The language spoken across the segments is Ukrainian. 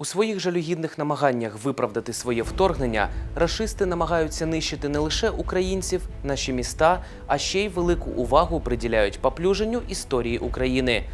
У своїх жалюгідних намаганнях виправдати своє вторгнення рашисти намагаються нищити не лише українців, наші міста, а ще й велику увагу приділяють поплюженню історії України.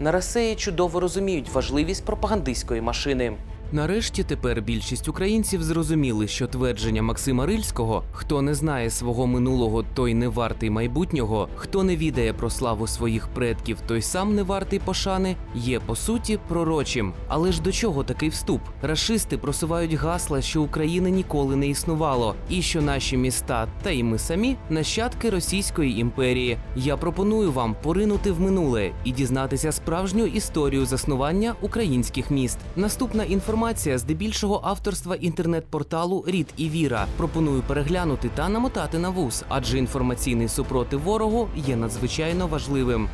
На Росії чудово розуміють важливість пропагандистської машини. Нарешті тепер більшість українців зрозуміли, що твердження Максима Рильського хто не знає свого минулого, той не вартий майбутнього, хто не відає про славу своїх предків, той сам не вартий пошани, є по суті пророчим. Але ж до чого такий вступ? Рашисти просувають гасла, що України ніколи не існувало, і що наші міста та й ми самі нащадки Російської імперії. Я пропоную вам поринути в минуле і дізнатися справжню історію заснування українських міст. Наступна інформація здебільшого авторства інтернет-порталу Рід і Віра. Пропоную переглянути та намотати на вуз, адже інформаційний супротив ворогу є надзвичайно важливим.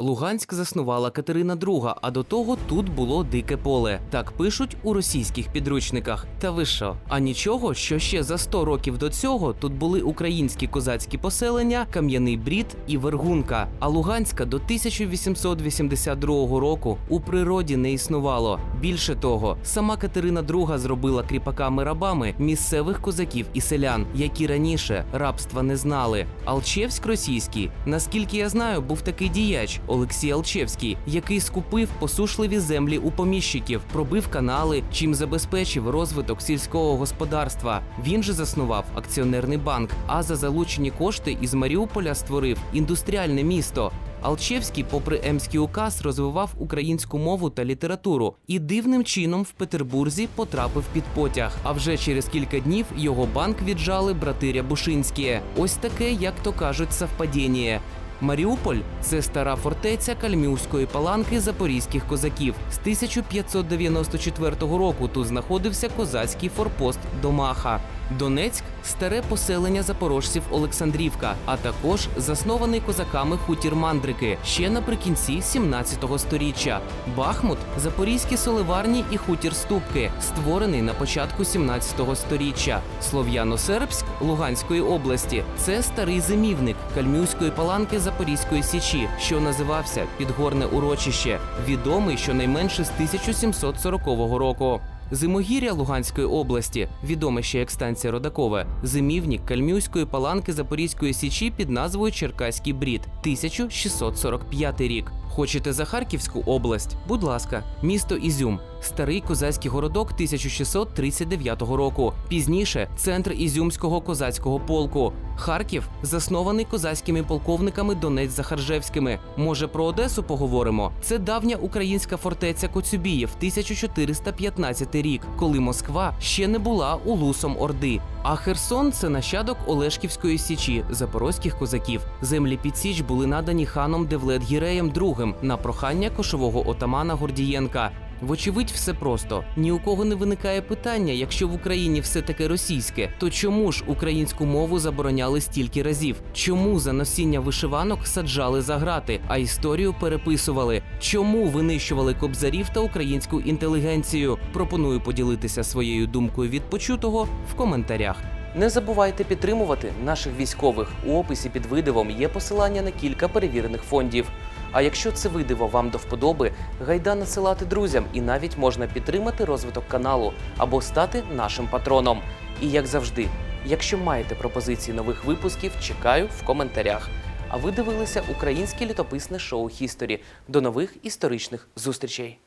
Луганськ заснувала Катерина II, а до того тут було дике поле. Так пишуть у російських підручниках. Та ви що? А нічого, що ще за 100 років до цього тут були українські козацькі поселення, Кам'яний Брід і Вергунка. А Луганська до 1882 року у природі не існувало. Більше того, сама Катерина II зробила кріпаками-рабами місцевих козаків і селян, які раніше рабства не знали. Алчевськ російський, наскільки я знаю, був такий діяч Олексій Алчевський, який скупив посушливі землі у поміщиків, пробив канали, чим забезпечив розвиток сільського господарства. Він же заснував акціонерний банк, а за залучені кошти із Маріуполя створив індустріальне місто. Алчевський, попри Емський указ, розвивав українську мову та літературу і дивним чином в Петербурзі потрапив під потяг. А вже через кілька днів його банк віджали брати Рябушинські. Ось таке, як то кажуть, совпадіння. Маріуполь це стара фортеця Кальмівської паланки запорізьких козаків. З 1594 року тут знаходився козацький форпост Домаха. Донецьк старе поселення запорожців Олександрівка, а також заснований козаками хутір Мандрики ще наприкінці 17 століття. Бахмут запорізькі соливарні і хутір Ступки, створений на початку 17 століття. Слов'яно-Сербськ Луганської області це старий зимівник Кальмівської паланки Запорізької січі, що називався Підгорне урочище, відомий щонайменше з 1740 року. Зимогір'я Луганської області, відоме ще як станція Родакове, зимівник Кальмюської паланки Запорізької січі під назвою Черкаський брід, 1645 рік. Хочете за Харківську область? Будь ласка, місто Ізюм, старий козацький городок 1639 року. Пізніше центр Ізюмського козацького полку. Харків заснований козацькими полковниками Донець Захаржевськими. Може, про Одесу поговоримо? Це давня українська фортеця Коцюбіїв, 1415 рік, коли Москва ще не була улусом Орди. А Херсон це нащадок Олешківської січі, запорозьких козаків. Землі під січ були надані ханом Девлет Гіреєм II на прохання кошового отамана Гордієнка. Вочевидь, все просто. Ні у кого не виникає питання, якщо в Україні все таке російське, то чому ж українську мову забороняли стільки разів? Чому за носіння вишиванок саджали за грати, а історію переписували? Чому винищували кобзарів та українську інтелігенцію? Пропоную поділитися своєю думкою від почутого в коментарях. Не забувайте підтримувати наших військових. У описі під видивом є посилання на кілька перевірених фондів. А якщо це видиво вам до вподоби, гайда насилати друзям і навіть можна підтримати розвиток каналу або стати нашим патроном. І як завжди, якщо маєте пропозиції нових випусків, чекаю в коментарях. А ви дивилися українське літописне шоу Хісторі. До нових історичних зустрічей!